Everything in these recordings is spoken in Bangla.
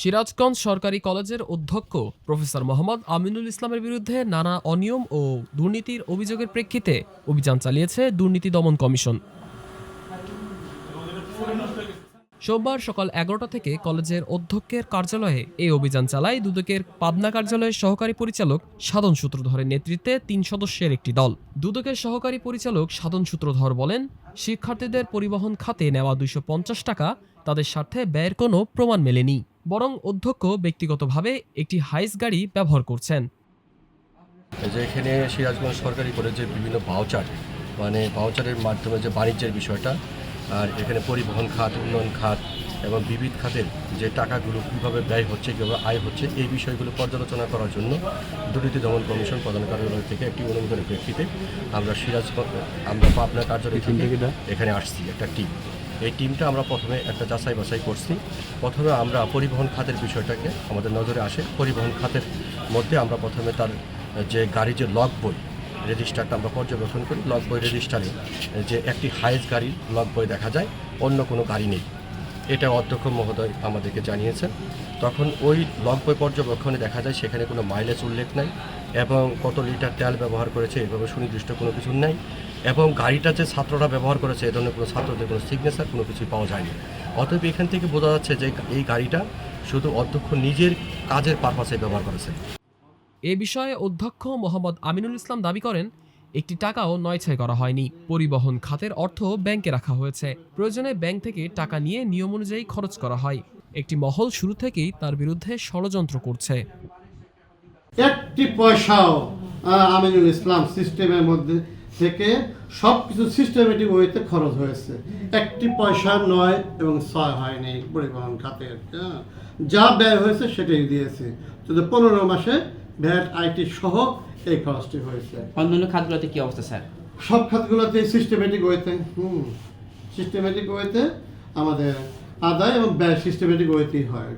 সিরাজগঞ্জ সরকারি কলেজের অধ্যক্ষ প্রফেসর মোহাম্মদ আমিনুল ইসলামের বিরুদ্ধে নানা অনিয়ম ও দুর্নীতির অভিযোগের প্রেক্ষিতে অভিযান চালিয়েছে দুর্নীতি দমন কমিশন। সোমবার সকাল এগারোটা থেকে কলেজের অধ্যক্ষের কার্যালয়ে এই অভিযান চালায় দুদকের পাবনা কার্যালয়ের সহকারী পরিচালক সাধন সূত্রধরের নেতৃত্বে তিন সদস্যের একটি দল। দুদকের সহকারী পরিচালক সাধন সূত্রধর বলেন, শিক্ষার্থীদের পরিবহন খাতে নেওয়া দুইশো পঞ্চাশ টাকা, তাদের স্বার্থে ব্যয়ের কোনো প্রমাণ মেলেনি। বরং অধ্যক্ষ ব্যক্তিগতভাবে একটি হাইস গাড়ি ব্যবহার করছেন। যে এখানে সিরাজগঞ্জ সরকারি কলেজে বিভিন্ন ভাউচার মানে ভাউচারের মাধ্যমে যে বাণিজ্যের বিষয়টা আর এখানে পরিবহন খাত উন্নয়ন খাত এবং বিবিধ খাতের যে টাকাগুলো কীভাবে ব্যয় হচ্ছে কীভাবে আয় হচ্ছে এই বিষয়গুলো পর্যালোচনা করার জন্য দুর্নীতি দমন কমিশন প্রধান কার্যালয় থেকে একটি অনুমোদনের প্রেক্ষিতে আমরা সিরাজগঞ্জ আমরা পাবনা কার্যালয় থেকে এখানে আসছি একটা টিম এই টিমটা আমরা প্রথমে একটা যাচাই বাছাই করছি। প্রথমে আমরা পরিবহন খাতের বিষয়টাকে আমাদের নজরে আসে। পরিবহন খাতের মধ্যে আমরা প্রথমে তার, যে গাড়ি যে লক বই রেজিস্টারটা আমরা পর্যবেক্ষণ করি। লক বই রেজিস্টারে যে একটি হায়েস্ট গাড়ির লক বই দেখা যায়, অন্য কোনো গাড়ি নেই। এটা অধ্যক্ষ মহোদয় আমাদেরকে জানিয়েছেন। তখন ওই বই পর্যবেক্ষণে দেখা যায় সেখানে কোনো মাইলেজ উল্লেখ নাই এবং কত লিটার তেল ব্যবহার করেছে এভাবে সুনির্দিষ্ট কোনো কিছু নাই এবং গাড়িটা যে ছাত্ররা ব্যবহার করেছে এ ধরনের কোনো ছাত্রদের কোনো সিগনেচার কোনো কিছুই পাওয়া যায়নি। অতএব এখান থেকে বোঝা যাচ্ছে যে এই গাড়িটা শুধু অধ্যক্ষ নিজের কাজের পারপাসে ব্যবহার করেছে। এ বিষয়ে অধ্যক্ষ মোহাম্মদ আমিনুল ইসলাম দাবি করেন একটি টাকাও নয়ছয় করা হয়নি। পরিবহন খাতের অর্থ ব্যাংকে রাখা হয়েছে। প্রয়োজনে ব্যাংক থেকে টাকা নিয়ে নিয়ম অনুযায়ী খরচ করা হয়। একটি মহল শুরু থেকেই তার বিরুদ্ধে ষড়যন্ত্র করছে। একটি পয়সাও আমিনুল ইসলাম সিস্টেমের মধ্যে থেকে সব কিছু সিস্টেমেটিক ওয়েতে খরচ হয়েছে। একটি পয়সা নয় এবং ছয় হয়নি পরিবহন খাতের হ্যাঁ। যা ব্যয় হয়েছে সেটাই দিয়েছে। শুধু পনেরো মাসে ভ্যাট আইটি সহ এই খরচটি হয়েছে। অন্যান্য খাতগুলোতে কি অবস্থা স্যার? সব খাতগুলোতে সিস্টেমেটিক ওয়েতে। হুম সিস্টেমেটিক ওয়েতে আমাদের আদায় এবং ব্যয় সিস্টেমেটিক ওয়েতেই হয়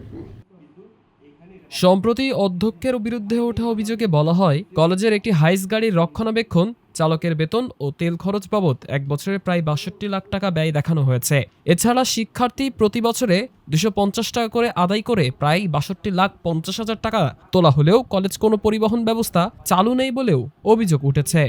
সম্প্রতি অধ্যক্ষের বিরুদ্ধে ওঠা অভিযোগে বলা হয় কলেজের একটি হাইস গাড়ির রক্ষণাবেক্ষণ চালকের বেতন ও তেল খরচ বাবদ এক বছরে প্রায় বাষট্টি লাখ টাকা ব্যয় দেখানো হয়েছে। এছাড়া শিক্ষার্থী প্রতি বছরে দুশো পঞ্চাশ টাকা করে আদায় করে প্রায় বাষট্টি লাখ পঞ্চাশ হাজার টাকা তোলা হলেও কলেজ কোনো পরিবহন ব্যবস্থা চালু নেই বলেও অভিযোগ উঠেছে।